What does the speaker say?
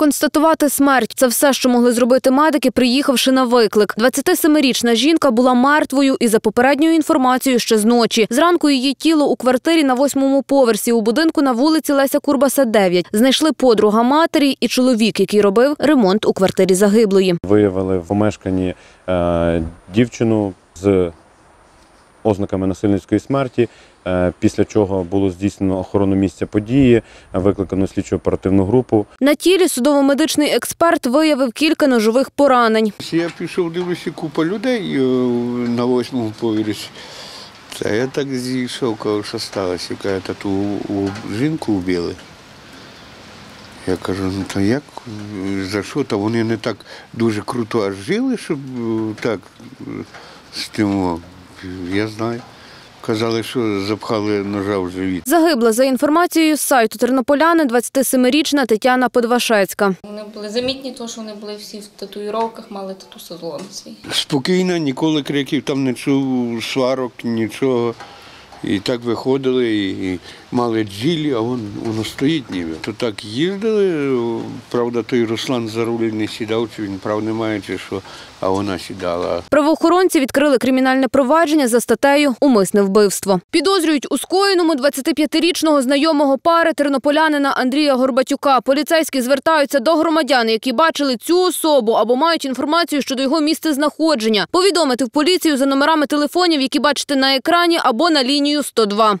Констатувати смерть це все, що могли зробити медики, приїхавши на виклик. 27-річна жінка була мертвою і за попередньою інформацією ще з ночі. Зранку її тіло у квартирі на восьмому поверсі у будинку на вулиці Леся Курбаса 9. Знайшли подруга матері і чоловік, який робив ремонт у квартирі загиблої. Виявили в помешканні е, дівчину з ознаками насильницької смерті, е, після чого було здійснено охорону місця події, викликано слідчо оперативну групу. На тілі судово-медичний експерт виявив кілька ножових поранень. Я пішов, дивлюся, купа людей е, на восьмому поверсі. Та я так зійшов, кажу, що сталося. Каже, та ту жінку вбили. Я кажу, ну то як, за що? Та вони не так дуже круто аж жили, щоб е, так з тим. Я знаю. Казали, що запхали ножа в живіт. Загибла за інформацією з сайту тернополяни 27-річна Тетяна Подвашецька. Вони були замітні, тому що вони були всі в татуїровках, мали тату сезон свій. Спокійно, ніколи криків там не чув, сварок, нічого. І так виходили, і, мали джилі, а вон, воно стоїть ніби. То так їздили, правда, той Руслан за руль не сідав, чи він прав не має, чи що, а вона сідала. Правоохоронці відкрили кримінальне провадження за статтею Умисне вбивство. Підозрюють у скоєному 25-річного знайомого пари тернополянина Андрія Горбатюка. Поліцейські звертаються до громадян, які бачили цю особу або мають інформацію щодо його місцезнаходження. Повідомити в поліцію за номерами телефонів, які бачите на екрані, або на лінію 102.